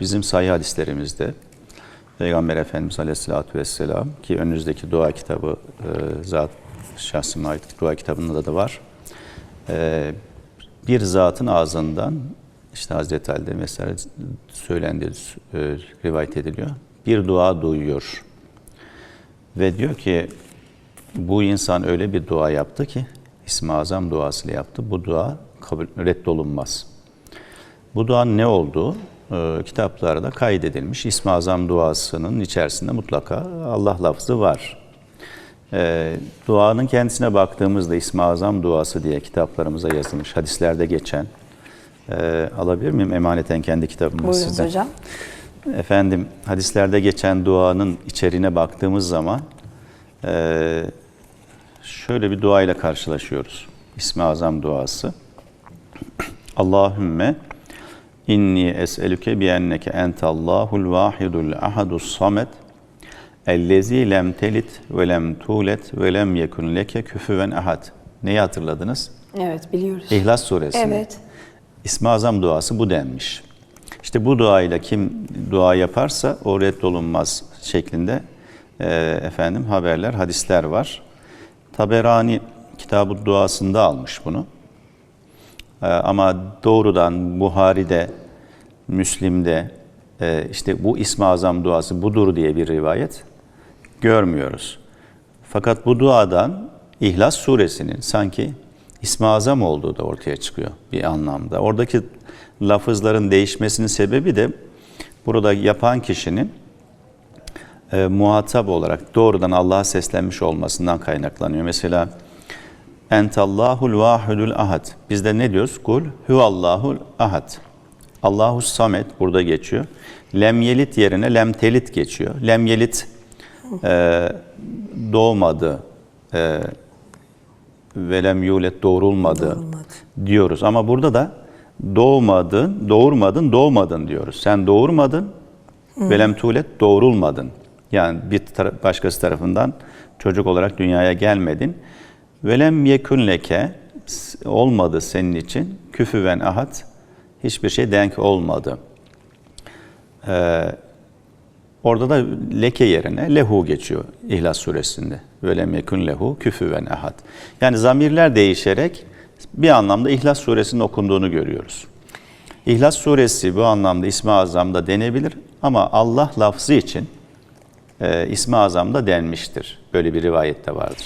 bizim sahih hadislerimizde Peygamber Efendimiz Aleyhisselatü Vesselam ki önünüzdeki dua kitabı e, zat şahsıma ait dua kitabında da var. E, bir zatın ağzından işte Hazreti Ali'de mesela söylendi, e, rivayet ediliyor. Bir dua duyuyor. Ve diyor ki bu insan öyle bir dua yaptı ki İsmi Azam duasıyla yaptı. Bu dua kabul reddolunmaz. Bu duanın ne olduğu e, kitaplarda kaydedilmiş. İsmi Azam duasının içerisinde mutlaka Allah lafzı var. E, duanın kendisine baktığımızda İsmi Azam duası diye kitaplarımıza yazılmış, hadislerde geçen. E, alabilir miyim emaneten kendi kitabımı Buyurunuz sizden? hocam. Efendim hadislerde geçen duanın içeriğine baktığımız zaman eee, şöyle bir duayla karşılaşıyoruz. İsmi Azam duası. Allahümme inni es'elüke bi enneke entallahul vahidul ahadus samet ellezi lem telit ve lem tulet ve lem yekun leke küfüven ahad. Neyi hatırladınız? Evet biliyoruz. İhlas suresi. Evet. İsmi Azam duası bu denmiş. İşte bu duayla kim dua yaparsa o reddolunmaz şeklinde e, efendim haberler, hadisler var. Taberani kitabı duasında almış bunu. E, ama doğrudan Buhari'de, Müslim'de e, işte bu İsmi Azam duası budur diye bir rivayet görmüyoruz. Fakat bu duadan İhlas suresinin sanki İsmi Azam olduğu da ortaya çıkıyor bir anlamda. Oradaki lafızların değişmesinin sebebi de burada yapan kişinin e, muhatap olarak doğrudan Allah'a seslenmiş olmasından kaynaklanıyor. Mesela Entallahul vahidul ahad. Biz de ne diyoruz? Kul huvallahul ahad. Allahu samet burada geçiyor. Lem yelit yerine lem telit geçiyor. Lem yelit e, doğmadı e, ve lem yulet doğrulmadı, Doğrulmadı. diyoruz. Ama burada da doğmadın, doğurmadın, doğmadın diyoruz. Sen doğurmadın ve lem tulet doğrulmadın. Yani bir tara- başkası tarafından çocuk olarak dünyaya gelmedin. Ve lem yekun leke olmadı senin için küfüven ahad hiçbir şey denk olmadı. Ee, Orada da leke yerine lehu geçiyor İhlas suresinde. Böyle mekun lehu küfüven ahad. Yani zamirler değişerek bir anlamda İhlas suresinin okunduğunu görüyoruz. İhlas suresi bu anlamda İsmi Azam'da denebilir ama Allah lafzı için e, İsmi Azam'da denmiştir. Böyle bir rivayette vardır.